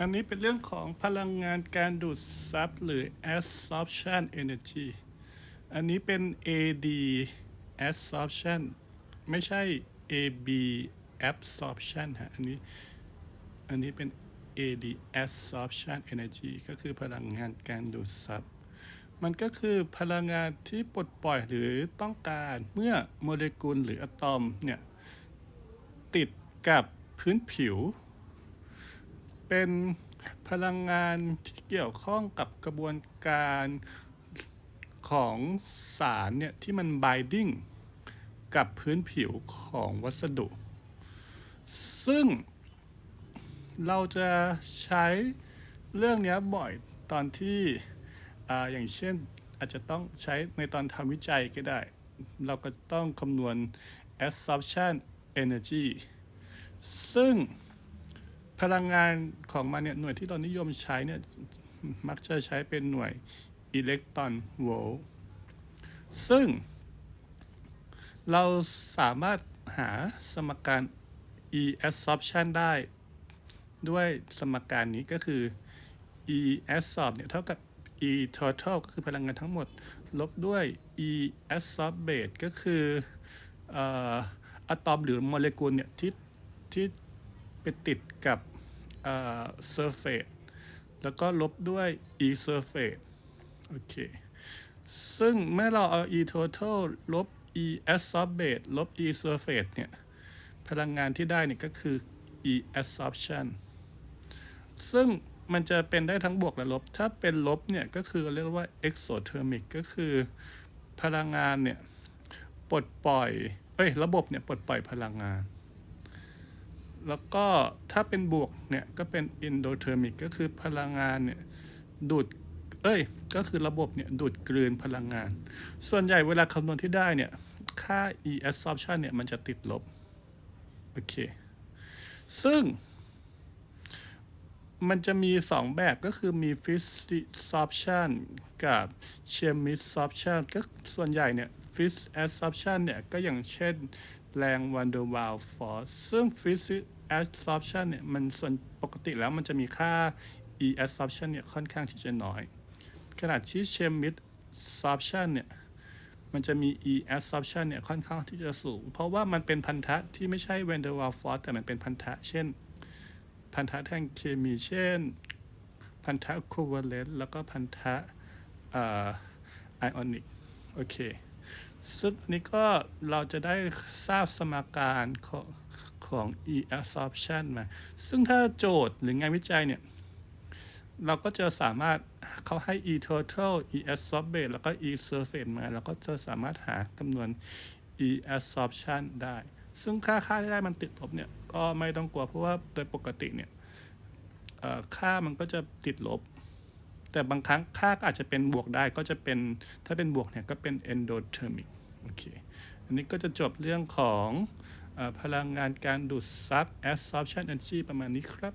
อันนี้เป็นเรื่องของพลังงานการดูดซับหรือ absorption energy อันนี้เป็น AD absorption ไม่ใช่ AB absorption ฮะ อันนี้ อันนี้เป็น AD absorption energy ก็คือพลังงานการดูดซับ มันก็คือพลังงานที่ปลดปล่อยหรือต้องการเมื่อโมเลกุลหรืออะตอมเนี่ย ติดกับพื้นผิว เป็นพลังงานที่เกี่ยวข้องกับกระบวนการของสารเนี่ยที่มัน binding กับพื้นผิวของวัสดุ ซึ่งเราจะใช้เรื่องนี้บ่อยตอนที่ออย่างเช่นอาจจะต้องใช้ในตอนทำวิจัยก็ได้ เราก็ต้องคำนวณ absorption energy ซึ่ง พลังงานของมันเนี่ยหน่วยที่เรานิยมใช้เนี่ยมักจะใช้เป็นหน่วยอิเล็กตรอนโวลต์ซึ่ง เราสามารถหาสมการ e absorption ได้ด้วยสมการนี้ก็คือ e absorb เนี่ยเท่ากับ e total ก็คือพลังงานทั้งหมด ลบด้วย e absorbate ก็คืออะตอมหรือโมเลกุลเนี่ยที่ที่ ติดกับเอ่อ surface แล้วก็ลบด้วย e surface โอเค ซึ่งเมื่อเราเอา e total ลบ e absorbate ลบ e surface เนี่ย พลังงานที่ได้เนี่ยก็คือ e absorption ซึ่งมันจะเป็นได้ทั้งบวกและลบ ถ้าเป็นลบเนี่ยก็คือเรียกว่า exothermic ก็คือพลังงานเนี่ยปลดปล่อย เอ้ย ระบบเนี่ยปลดปล่อยพลังงาน แล้วก็ถ้าเป็นบวกเนี่ยก็เป็น endothermic ก็คือพลังงานเนี่ยดูด เอ้ย ก็คือระบบเนี่ยดูดกลืนพลังงาน ส่วนใหญ่เวลาคำนวณที่ได้เนี่ย ค่า e absorption เนี่ยมันจะติดลบ โอเค ซึ่ง มันจะมีสองแบบก็คือมี physics absorption กับ chemical absorption ก็ส่วนใหญ่เนี่ย physics absorption เนี่ย ก็อย่างเช่นแรง van der Waals force ซึ่ง physics absorption เนี่ย มันส่วนปกติแล้วมันจะมีค่า e absorption เนี่ย ค่อนข้างที่จะน้อย ขณะที่ chemical absorption เนี่ย มันจะมี e absorption เนี่ย ค่อนข้างที่จะสูง เพราะว่ามันเป็นพันธะที่ไม่ใช่ van der Waals force แต่มันเป็นพันธะ เช่น พันธะทางเคมีเช่น พันธะ covalent แล้วก็พันธะเอ่อ ionic โอเค ซึ่งอันนี้ก็เราจะได้ทราบสมการของของ e absorption มา ซึ่งถ้าโจทย์หรืองานวิจัยเนี่ย เราก็จะสามารถเขาให้ e total e absorbate แล้วก็ e surface มา เราก็จะสามารถหาคำนวณ e absorption ได้ ซึ่งค่าค่าที่ได้มันติดลบเนี่ย ก็ไม่ต้องกลัวเพราะว่าโดยปกติเนี่ยค่ามันก็จะติดลบ แต่บางครั้งค่าก็อาจจะเป็นบวกได้ก็จะเป็นถ้าเป็นบวกเนี่ยก็เป็น endothermic โอเคอันนี้ก็จะจบเรื่องของอพลังงานการดูดซับ absorption energy ประมาณนี้ครับ